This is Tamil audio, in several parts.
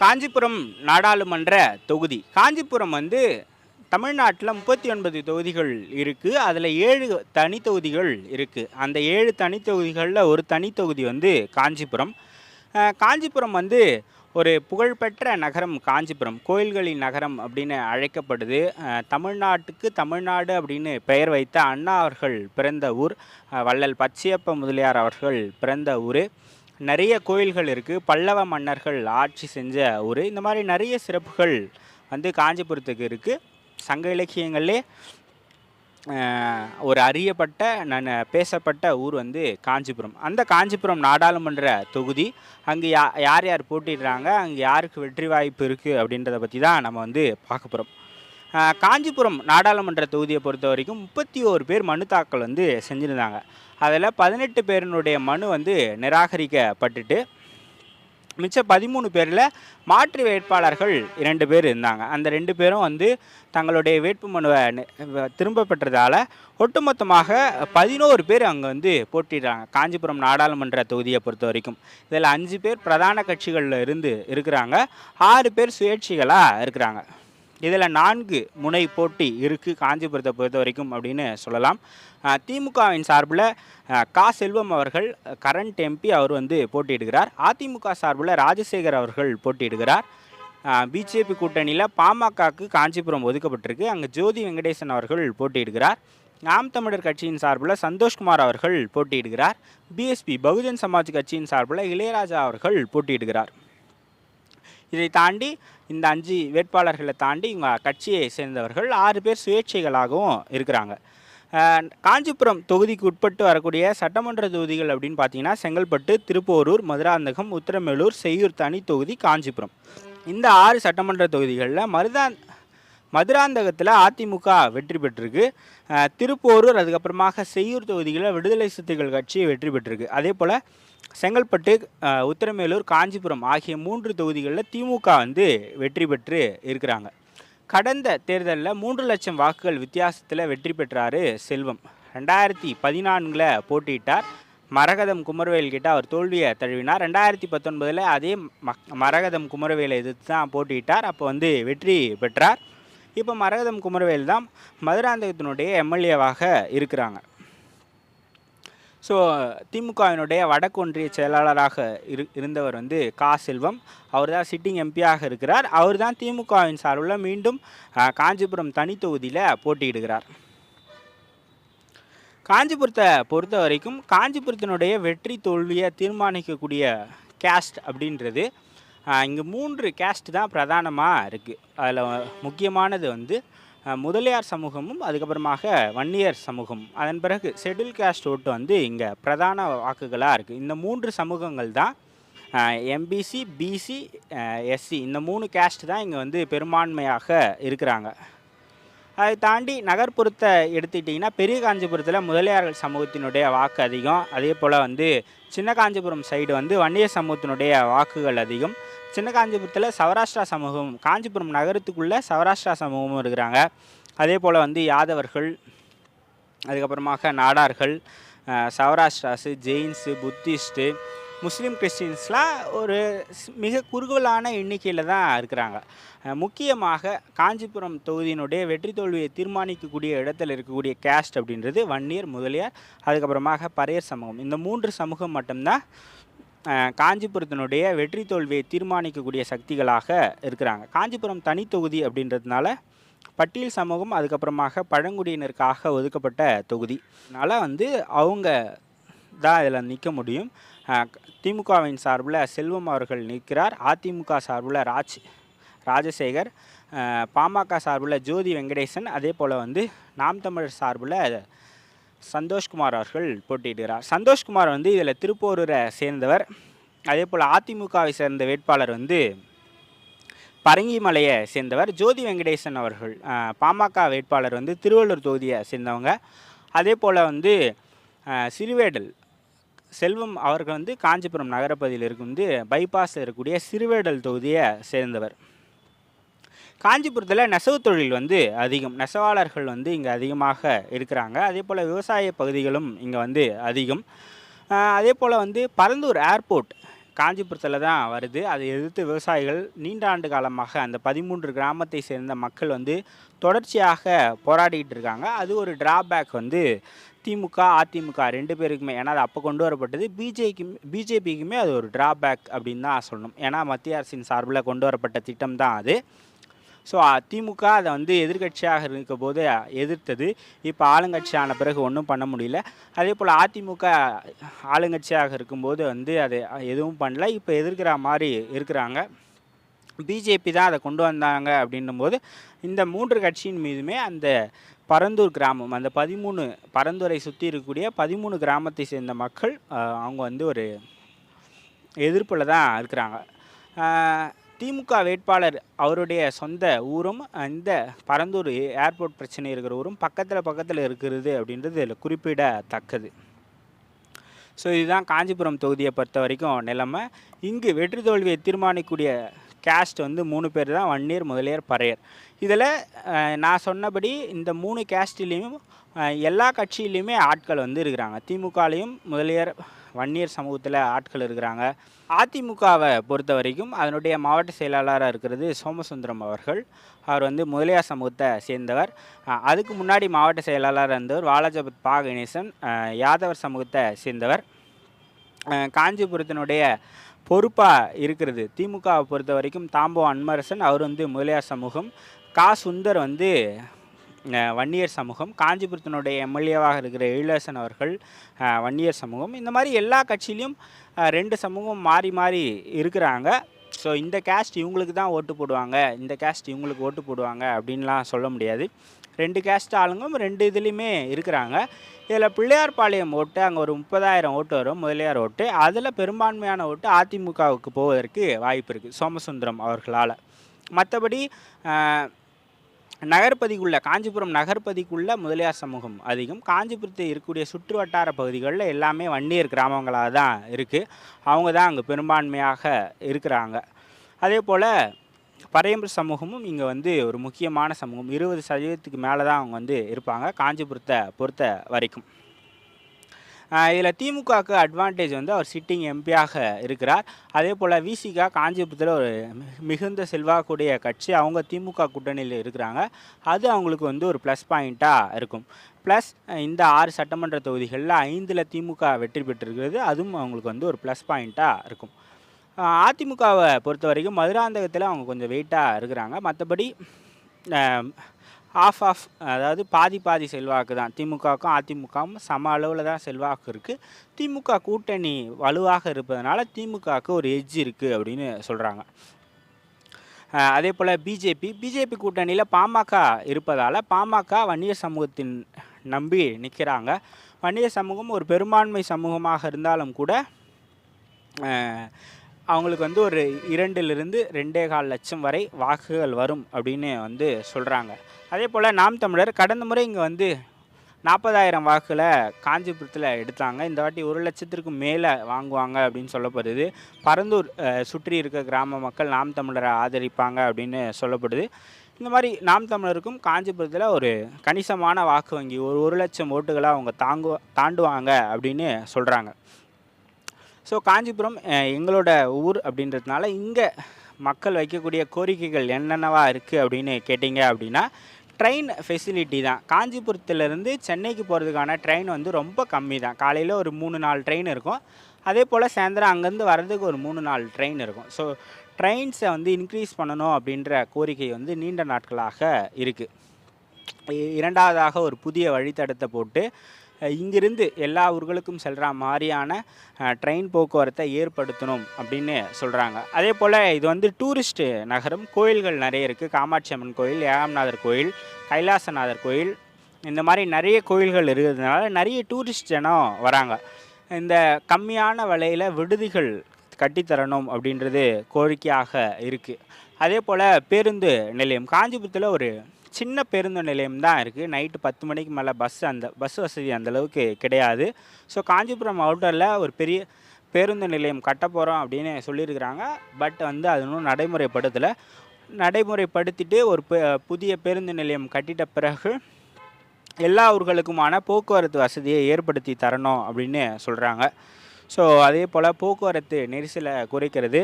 காஞ்சிபுரம் நாடாளுமன்ற தொகுதி. காஞ்சிபுரம் வந்து தமிழ்நாட்டில் முப்பத்தி ஒன்பது தொகுதிகள் இருக்குது அதில் ஏழு தனி தொகுதிகள் இருக்குது அந்த ஏழு தனி தொகுதிகளில் ஒரு தனி தொகுதி வந்து காஞ்சிபுரம். காஞ்சிபுரம் வந்து ஒரு புகழ்பெற்ற நகரம் காஞ்சிபுரம். கோயில்களின் நகரம் அப்படின்னு அழைக்கப்படுது. தமிழ்நாட்டுக்கு தமிழ்நாடு அப்படின்னு பெயர் வைத்த அண்ணா அவர்கள் பிறந்த ஊர். வள்ளல் பச்சையப்ப முதலியார் அவர்கள் பிறந்த ஊர். நிறைய கோயில்கள் இருக்குது பல்லவ மன்னர்கள் ஆட்சி செஞ்ச ஊர். இந்த மாதிரி நிறைய சிறப்புகள் வந்து காஞ்சிபுரத்துக்கு இருக்குது சங்க இலக்கியங்களே ஒரு அறியப்பட்ட நான் பேசப்பட்ட ஊர் வந்து காஞ்சிபுரம். அந்த காஞ்சிபுரம் நாடாளுமன்ற தொகுதி அங்கே யா யார் யார் போட்டிடுறாங்க அங்கே யாருக்கு வெற்றி வாய்ப்பு இருக்குது அப்படின்றத பற்றி தான் நம்ம வந்து பார்க்க போகிறோம் காஞ்சிபுரம் நாடாளுமன்ற தொகுதியை பொறுத்த வரைக்கும் முப்பத்தி ஓரு பேர் மனு தாக்கல் வந்து செஞ்சுருந்தாங்க. அதில் பதினெட்டு பேரினுடைய மனு வந்து நிராகரிக்கப்பட்டுட்டு மிச்ச பதிமூணு பேரில் மாற்று வேட்பாளர்கள் இரண்டு பேர் இருந்தாங்க. அந்த ரெண்டு பேரும் வந்து தங்களுடைய வேட்பு மனுவை திரும்ப பெற்றதால் ஒட்டுமொத்தமாக பதினோரு பேர் அங்கே வந்து போட்டிடுறாங்க. காஞ்சிபுரம் நாடாளுமன்ற தொகுதியை பொறுத்த வரைக்கும். இதில் அஞ்சு பேர் பிரதான கட்சிகளில் இருந்து இருக்கிறாங்க. ஆறு பேர் சுயேட்சைகளாக இருக்கிறாங்க. இதில் நான்கு முனை போட்டி இருக்குது காஞ்சிபுரத்தை பொறுத்த வரைக்கும் அப்படின்னு சொல்லலாம். திமுகவின் சார்பில் கா செல்வம் அவர்கள் கரண்ட் எம்பி அவர் வந்து போட்டியிடுகிறார். அதிமுக சார்பில் ராஜசேகர் அவர்கள் போட்டியிடுகிறார். பிஜேபி கூட்டணியில் பாமகக்கு காஞ்சிபுரம் ஒதுக்கப்பட்டிருக்கு. அங்கே ஜோதி வெங்கடேசன் அவர்கள் போட்டியிடுகிறார். நாம் தமிழர் கட்சியின் சார்பில் சந்தோஷ்குமார் அவர்கள் போட்டியிடுகிறார். பிஎஸ்பி பகுஜன் சமாஜ் கட்சியின் சார்பில் இளையராஜா அவர்கள் போட்டியிடுகிறார். இதை தாண்டி இந்த அஞ்சு வேட்பாளர்களை தாண்டி இவங்க கட்சியை சேர்ந்தவர்கள் ஆறு பேர் சுயேட்சைகளாகவும் இருக்கிறாங்க. காஞ்சிபுரம் தொகுதிக்கு உட்பட்டு வரக்கூடிய சட்டமன்ற தொகுதிகள் அப்படின்னு பார்த்தீங்கன்னா செங்கல்பட்டு திருப்போரூர் மதுராந்தகம் உத்திரமேலூர் செய்யூர் தனி தொகுதி காஞ்சிபுரம். இந்த ஆறு சட்டமன்ற தொகுதிகளில் மருதா மதுராந்தகத்தில் அதிமுக வெற்றி பெற்றிருக்கு. திருப்போரூர் அதுக்கப்புறமாக செய்யூர் தொகுதிகளில் விடுதலை சிறுத்தைகள் கட்சி வெற்றி பெற்றிருக்கு. அதே போல் செங்கல்பட்டு உத்திரமேலூர் காஞ்சிபுரம் ஆகிய மூன்று தொகுதிகளில் திமுக வந்து வெற்றி பெற்று இருக்கிறாங்க. கடந்த தேர்தலில் மூன்று லட்சம் வாக்குகள் வித்தியாசத்தில் வெற்றி பெற்றார் செல்வம். ரெண்டாயிரத்தி பதினான்கில் போட்டியிட்டார். மரகதம் குமரவேல் கிட்ட அவர் தோல்வியை தழுவினார். ரெண்டாயிரத்தி பத்தொன்பதில் அதே மரகதம் குமரவேலை எதிர்த்து தான் போட்டியிட்டார். அப்போ வந்து வெற்றி பெற்றார். இப்போ மரகதம் குமரவேல் தான் மதுராந்தகத்தினுடைய எம்எல்ஏவாக இருக்கிறாங்க. ஸோ திமுகவினுடைய வடக்கு ஒன்றிய செயலாளராக இரு இருந்தவர் வந்து கா செல்வம். அவர் தான் சிட்டிங் எம்பியாக இருக்கிறார். அவர் தான் திமுகவின் சார்பில் மீண்டும் காஞ்சிபுரம் தனி தொகுதியில் போட்டியிடுகிறார். காஞ்சிபுரத்தை பொறுத்த வரைக்கும் காஞ்சிபுரத்தினுடைய வெற்றி தோல்வியை தீர்மானிக்கக்கூடிய கேஸ்ட் அப்படின்றது இங்கே மூன்று கேஸ்ட் தான் பிரதானமாக இருக்குது அதில் முக்கியமானது வந்து முதலியார் சமூகமும் அதுக்கப்புறமாக வன்னியர் சமூகம். அதன் பிறகு ஷெட்யூல் கேஸ்ட் ஓட்டு வந்து இங்கே பிரதான வாக்குகளாக இருக்குது இந்த மூன்று சமூகங்கள் தான் எம்பிசி பிசி எஸ்சி இந்த மூணு கேஸ்ட் தான் இங்கே வந்து பெரும்பான்மையாக இருக்கிறாங்க. அதை தாண்டி நகர்ப்புறத்தை எடுத்துக்கிட்டிங்கன்னா பெரிய காஞ்சிபுரத்தில் முதலியார்கள் சமூகத்தினுடைய வாக்கு அதிகம். அதே போல் வந்து சின்ன காஞ்சிபுரம் சைடு வந்து வன்னிய சமூகத்தினுடைய வாக்குகள் அதிகம். சின்ன காஞ்சிபுரத்தில் சௌராஷ்டிரா சமூகம் காஞ்சிபுரம் நகரத்துக்குள்ளே சௌராஷ்டிரா சமூகமும் இருக்கிறாங்க. அதே போல் வந்து யாதவர்கள் அதுக்கப்புறமாக நாடார்கள் சௌராஷ்டிராஸு ஜெயின்ஸு புத்திஸ்ட்டு முஸ்லீம் கிறிஸ்டின்ஸ்லாம் ஒரு மிக குறுகலான எண்ணிக்கையில் தான் இருக்கிறாங்க. முக்கியமாக காஞ்சிபுரம் தொகுதியினுடைய வெற்றி தோல்வியை தீர்மானிக்கக்கூடிய இடத்துல இருக்கக்கூடிய கேஸ்ட் அப்படின்றது வன்னியர் முதலியார் அதுக்கப்புறமாக பறையர் சமூகம். இந்த மூன்று சமூகம் மட்டும்தான் காஞ்சிபுரத்தினுடைய வெற்றி தோல்வியை தீர்மானிக்கக்கூடிய சக்திகளாக இருக்கிறாங்க. காஞ்சிபுரம் தனி தொகுதி அப்படின்றதுனால பட்டியல் சமூகம் அதுக்கப்புறமாக பழங்குடியினருக்காக ஒதுக்கப்பட்ட தொகுதி. அதனால் வந்து அவங்க தான் இதில் நிற்க முடியும். திமுகவின் சார்பில் செல்வம் அவர்கள் நிற்கிறார். அதிமுக சார்பில் ராஜ் ராஜசேகர் பாமக சார்பில் ஜோதி வெங்கடேசன் அதே போல் வந்து நாம் தமிழர் சார்பில் சந்தோஷ்குமார் அவர்கள் போட்டியிடுகிறார். சந்தோஷ்குமார் வந்து இதில் திருப்போரூரை சேர்ந்தவர். அதே போல் அதிமுகவை சேர்ந்த வேட்பாளர் வந்து பரங்கிமலையை சேர்ந்தவர் ஜோதி வெங்கடேசன் அவர்கள். பாமக வேட்பாளர் வந்து திருவள்ளூர் தொகுதியை சேர்ந்தவங்க. அதே போல் வந்து சிறுவேடல் செல்வம் அவர்கள் வந்து காஞ்சிபுரம் நகரப்பகுதியில் இருக்கும் வந்து பைபாஸில் இருக்கக்கூடிய சிறுவேடல் தொகுதியை சேர்ந்தவர். காஞ்சிபுரத்தில் நெசவு தொழில் வந்து அதிகம். நெசவாளர்கள் வந்து இங்கே அதிகமாக இருக்கிறாங்க. அதே போல் விவசாய பகுதிகளும் இங்கே வந்து அதிகம். அதே போல் வந்து பரந்தூர் ஏர்போர்ட் காஞ்சிபுரத்தில் தான் வருது. அதை எதிர்த்து விவசாயிகள் நீண்ட ஆண்டு காலமாக அந்த பதிமூன்று கிராமத்தை சேர்ந்த மக்கள் வந்து தொடர்ச்சியாக போராடிக்கிட்டு இருக்காங்க. அது ஒரு டிராபேக் வந்து திமுக அதிமுக ரெண்டு பேருக்குமே. ஏன்னா அது அப்போ கொண்டு வரப்பட்டது. பிஜேக்கு பிஜேபிக்குமே அது ஒரு டிராபேக் அப்படின்னு தான் சொல்லணும். ஏன்னா மத்திய அரசின் சார்பில் கொண்டு வரப்பட்ட திட்டம் தான் அது. ஸோ திமுக அதை வந்து எதிர்க்கட்சியாக இருக்க போது எதிர்த்தது. இப்போ ஆளுங்கட்சி ஆன பிறகு ஒன்றும் பண்ண முடியல. அதே போல் அதிமுக ஆளுங்கட்சியாக இருக்கும்போது வந்து அதை எதுவும் பண்ணல. இப்போ எதிர்க்கிற மாதிரி இருக்கிறாங்க. பிஜேபி தான் அதை கொண்டு வந்தாங்க அப்படின்னும் போது இந்த மூன்று கட்சியின் மீதுமே அந்த பரந்தூர் கிராமம் அந்த பதிமூணு பரந்துரை சுற்றி இருக்கக்கூடிய பதிமூணு கிராமத்தை சேர்ந்த மக்கள் அவங்க வந்து ஒரு எதிர்ப்பில் தான் இருக்கிறாங்க. திமுக வேட்பாளர் அவருடைய சொந்த ஊரும் இந்த பரந்தூர் ஏர்போர்ட் பிரச்சனை இருக்கிற ஊரும் பக்கத்தில் பக்கத்தில் இருக்கிறது அப்படின்றது இதில் குறிப்பிடத்தக்கது. ஸோ இதுதான் காஞ்சிபுரம் தொகுதியை பொறுத்த வரைக்கும் நிலைமை. இங்கு வெற்றி தோல்வியை தீர்மானிக்கக்கூடிய கேஸ்ட் வந்து மூணு பேர் தான் வன்னியர் முதலியார் பறையர். இதில் நான் சொன்னபடி இந்த மூணு கேஸ்ட்லேயும் எல்லா கட்சியிலையுமே ஆட்கள் வந்து இருக்கிறாங்க. திமுகலையும் முதலியார் வன்னியர் சமூகத்தில் ஆட்கள் இருக்கிறாங்க. அதிமுகவை பொறுத்த வரைக்கும் அதனுடைய மாவட்ட செயலாளராக இருக்கிறது சோமசுந்தரம் அவர்கள். அவர் வந்து முதலியார் சமூகத்தை சேர்ந்தவர். அதுக்கு முன்னாடி மாவட்ட செயலாளராக இருந்தவர் வாலாஜபத் பா கணேசன் யாதவர் சமூகத்தை சேர்ந்தவர். காஞ்சிபுரத்தினுடைய பொறுப்பாக இருக்கிறது. திமுகவை பொறுத்த வரைக்கும் தாம்போ அன்மரசன் அவர் வந்து முதலியார் சமூகம் கா. சுந்தர் வந்து வன்னியர் சமூகம் காஞ்சிபுரத்தினுடைய எம்எல்ஏவாக இருக்கிற எழிலரசன் அவர்கள் வன்னியர் சமூகம். இந்த மாதிரி எல்லா கட்சியிலையும் ரெண்டு சமூகம் மாறி மாறி இருக்கிறாங்க. ஸோ இந்த கேஸ்ட் இவங்களுக்கு தான் ஓட்டு போடுவாங்க. இந்த கேஸ்ட் இவங்களுக்கு ஓட்டு போடுவாங்க அப்படின்லாம் சொல்ல முடியாது. ரெண்டு கேஸ்ட் ஆளுங்களும் ரெண்டு இதுலேயுமே இருக்கிறாங்க. இதில் பிள்ளையார்பாளையம் ஓட்டு அங்கே ஒரு முப்பதாயிரம் ஓட்டு வரும் முதலியார் ஓட்டு. அதில் பெரும்பான்மையான ஓட்டு அதிமுகவுக்கு போவதற்கு வாய்ப்பு இருக்குது சோமசுந்தரம் அவர்களால். மற்றபடி நகர்பதிக்குள்ள காஞ்சிபுரம் நகர்பதிக்குள்ள முதலியார் சமூகம் அதிகம். காஞ்சிபுரத்தில் இருக்கக்கூடிய சுற்று வட்டார பகுதிகளில் எல்லாமே வன்னியர் கிராமங்களாக தான் இருக்குது அவங்க தான் அங்கே பெரும்பான்மையாக இருக்கிறாங்க. அதே போல் பரையம்பு சமூகமும் இங்கே வந்து ஒரு முக்கியமான சமூகம். இருபது சதவீதத்துக்கு மேலே தான் அவங்க வந்து இருப்பாங்க காஞ்சிபுரத்தை பொறுத்த வரைக்கும். இதில் திமுகவுக்கு அட்வான்டேஜ் வந்து அவர் சிட்டிங் எம்பியாக இருக்கிறார். அதே போல் விசிகா காஞ்சிபுரத்தில் ஒரு மிகுந்த செல்வாக்குடைய கட்சி. அவங்க திமுக கூட்டணியில் இருக்கிறாங்க. அது அவங்களுக்கு வந்து ஒரு ப்ளஸ் பாயிண்ட்டாக இருக்கும். ப்ளஸ் இந்த ஆறு சட்டமன்ற தொகுதிகளில் ஐந்தில் திமுக வெற்றி பெற்றிருக்கிறது. அதுவும் அவங்களுக்கு வந்து ஒரு ப்ளஸ் பாயிண்ட்டாக இருக்கும். அதிமுகவை பொறுத்த வரைக்கும் மதுராந்தகத்தில் அவங்க கொஞ்சம் வெயிட்டாக இருக்கிறாங்க. மற்றபடி ஆஃப் ஆஃப் அதாவது பாதி பாதி செல்வாக்கு தான். திமுகவுக்கும் அதிமுகவும் சம அளவில் தான் செல்வாக்கு இருக்குது திமுக கூட்டணி வலுவாக இருப்பதனால திமுகவுக்கு ஒரு எஜ் இருக்குது அப்படின்னு சொல்கிறாங்க அதே போல் பிஜேபி பிஜேபி கூட்டணியில் பாமக இருப்பதால் பாமக வன்னியர் சமூகத்தின் நம்பி நிற்கிறாங்க வன்னியர் சமூகம் ஒரு பெரும்பான்மை சமூகமாக இருந்தாலும் கூட அவங்களுக்கு வந்து ஒரு இரண்டிலிருந்து ரெண்டே கால் லட்சம் வரை வாக்குகள் வரும் அப்படின்னு வந்து சொல்கிறாங்க அதே போல் நாம் தமிழர் கடந்த முறை இங்கே வந்து நாற்பதாயிரம் வாக்குகளை காஞ்சிபுரத்தில் எடுத்தாங்க. இந்த வாட்டி ஒரு லட்சத்திற்கு மேலே வாங்குவாங்க அப்படின்னு சொல்லப்படுது. பரந்தூர் சுற்றி இருக்க கிராம மக்கள் நாம் தமிழரை ஆதரிப்பாங்க அப்படின்னு சொல்லப்படுது. இந்த மாதிரி நாம் தமிழருக்கும் காஞ்சிபுரத்தில் ஒரு கணிசமான வாக்கு வங்கி ஒரு ஒரு லட்சம் ஓட்டுகளை அவங்க தாங்கு தாண்டுவாங்க அப்படின்னு சொல்கிறாங்க ஸோ காஞ்சிபுரம் எங்களோட ஊர் அப்படின்றதுனால இங்கே மக்கள் வைக்கக்கூடிய கோரிக்கைகள் என்னென்னவா இருக்குது அப்படின்னு கேட்டிங்க அப்படின்னா ட்ரெயின் ஃபெசிலிட்டி தான். காஞ்சிபுரத்துலேருந்து சென்னைக்கு போகிறதுக்கான ட்ரெயின் வந்து ரொம்ப கம்மி தான் காலையில் ஒரு மூணு நாலு ட்ரெயின் இருக்கும். அதே போல் சாயந்தரம் அங்கேருந்து வர்றதுக்கு ஒரு மூணு நாலு ட்ரெயின் இருக்கும். ஸோ ட்ரெயின்ஸை வந்து இன்க்ரீஸ் பண்ணணும் அப்படின்ற கோரிக்கை வந்து நீண்ட நாட்களாக இருக்குது இரண்டாவதாக ஒரு புதிய வழித்தடத்தை போட்டு இங்கிருந்து எல்லா ஊர்களுக்கும் செல்கிற மாதிரியான ட்ரெயின் போக்குவரத்தை ஏற்படுத்தணும் அப்படின்னு சொல்கிறாங்க அதே போல் இது வந்து டூரிஸ்ட் நகரம் கோயில்கள் நிறைய இருக்குது காமாட்சி அம்மன் கோயில் ஏகாம்நாதர் கோயில் கைலாசநாதர் கோயில் இந்த மாதிரி நிறைய கோயில்கள் இருக்கிறதுனால நிறைய டூரிஸ்ட் ஜனம் வராங்க. இந்த கம்மியான விலையில் விடுதிகள் கட்டித்தரணும் அப்படின்றது கோரிக்கையாக இருக்குது அதே போல் பேருந்து நிலையம் காஞ்சிபுரத்தில் ஒரு சின்ன பேருந்து நிலையம் தான் இருக்குது நைட்டு பத்து மணிக்கு மேலே பஸ் அந்த பஸ் வசதி அந்தளவுக்கு கிடையாது. ஸோ காஞ்சிபுரம் அவுட்டரில் ஒரு பெரிய பேருந்து நிலையம் கட்ட போகிறோம் அப்படின்னு சொல்லியிருக்கிறாங்க. பட் வந்து அது இன்னும் நடைமுறைப்படுத்தலை. நடைமுறைப்படுத்திட்டு ஒரு புதிய பேருந்து நிலையம் கட்டிட்ட பிறகு எல்லா ஊர்களுக்குமான போக்குவரத்து வசதியை ஏற்படுத்தி தரணும் அப்படின்னு சொல்கிறாங்க ஸோ அதே போல் போக்குவரத்து நெரிசலை குறைக்கிறது.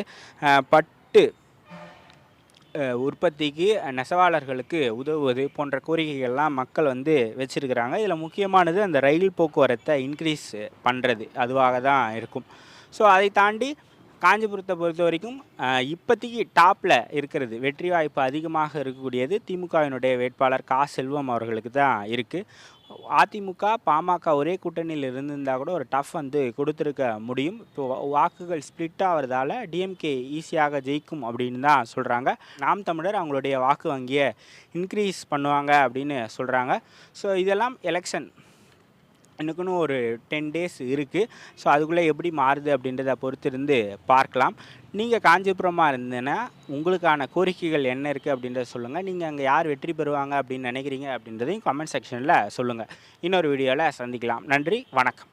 பட்டு உற்பத்திக்கு நெசவாளர்களுக்கு உதவுவது போன்ற கோரிக்கைகள்லாம் மக்கள் வந்து வச்சுருக்கிறாங்க. இதில் முக்கியமானது அந்த ரயில் போக்குவரத்தை இன்க்ரீஸ் பண்ணுறது அதுவாக தான் இருக்கும். ஸோ அதை தாண்டி காஞ்சிபுரத்தை பொறுத்த வரைக்கும் இப்போதைக்கு டாப்பில் இருக்கிறது. வெற்றி வாய்ப்பு அதிகமாக இருக்கக்கூடியது திமுகவினுடைய வேட்பாளர் கா செல்வம் அவர்களுக்கு தான் இருக்குது அதிமுக பாமக ஒரே கூட்டணியில் இருந்திருந்தால் கூட ஒரு டஃப் வந்து கொடுத்துருக்க முடியும். இப்போ வாக்குகள் ஸ்ப்ளிட் ஆகிறதால டிஎம்கே ஈஸியாக ஜெயிக்கும் அப்படின்னு தான் சொல்கிறாங்க நாம் தமிழர் அவங்களுடைய வாக்கு வங்கியை இன்க்ரீஸ் பண்ணுவாங்க அப்படின்னு சொல்கிறாங்க ஸோ இதெல்லாம் எலெக்ஷன் இன்னுக்குன்னு ஒரு டென் டேஸ் இருக்குது ஸோ அதுக்குள்ளே எப்படி மாறுது அப்படின்றத பொறுத்து இருந்து பார்க்கலாம். நீங்கள் காஞ்சிபுரமாக இருந்ததுன்னா உங்களுக்கான கோரிக்கைகள் என்ன இருக்குது அப்படின்றத சொல்லுங்கள் நீங்கள் அங்கே யார் வெற்றி பெறுவாங்க அப்படின்னு நினைக்கிறீங்க அப்படின்றதையும் கமெண்ட் செக்ஷனில் சொல்லுங்கள் இன்னொரு வீடியோவில் சந்திக்கலாம். நன்றி வணக்கம்.